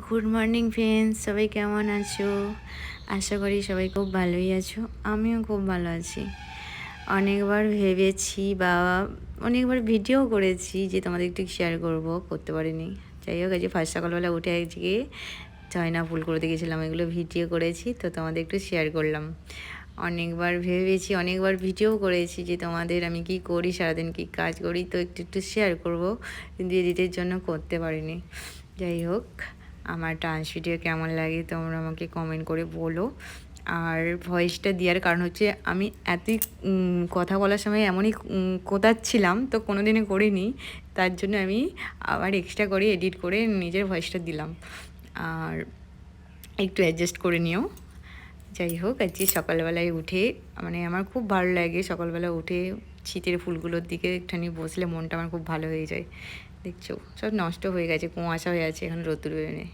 Good morning friends সবাই কেমন আছো? আশা করি সবাই খুব ভালোই আছো। আমিও খুব ভালো আছি। অনেকবার ভেবেছি বা অনেকবার ভিডিও করেছি যে তোমাদের একটু শেয়ার করব, করতে পারিনি। যাই হোক, আজকে ফার্স্ট সকালবেলা উঠে আজকে চয়না ফুল করতে গেছিলাম, এগুলো ভিডিও করেছি, তো তোমাদের একটু শেয়ার করলাম। অনেকবার ভেবেছি, অনেকবার ভিডিও করেছি যে তোমাদের আমি কি করি, সারাদিন কি কাজ করি, তো একটু একটু শেয়ার করব। কিন্তু এডিটের জন্য করতে পারিনি। যাই হোক আমার ডান্স ভিডিও কেমন লাগে তোমরা আমাকে কমেন্ট করে বলো। আর ভয়েসটা দেওয়ার কারণ হচ্ছে আমি এতই কথা বলার সময় এমনই কোথাচ্ছিলাম তো কোনো দিনে করিনি। তার জন্য আমি আবার এক্সট্রা করে এডিট করে নিজের ভয়েসটা দিলাম। আর একটু অ্যাডজাস্ট করে নিও। যাই হোক আজকে সকালবেলায় উঠে মানে আমার খুব ভালো লাগে সকালবেলা উঠে শীতের ফুলগুলোর দিকে একটুখানি বসলে মনটা আমার খুব ভালো হয়ে যায়। দেখছ, সব নষ্ট হয়ে গেছে, কুয়াশা হয়ে আছে এখন রোদ্দুর বেরোনে।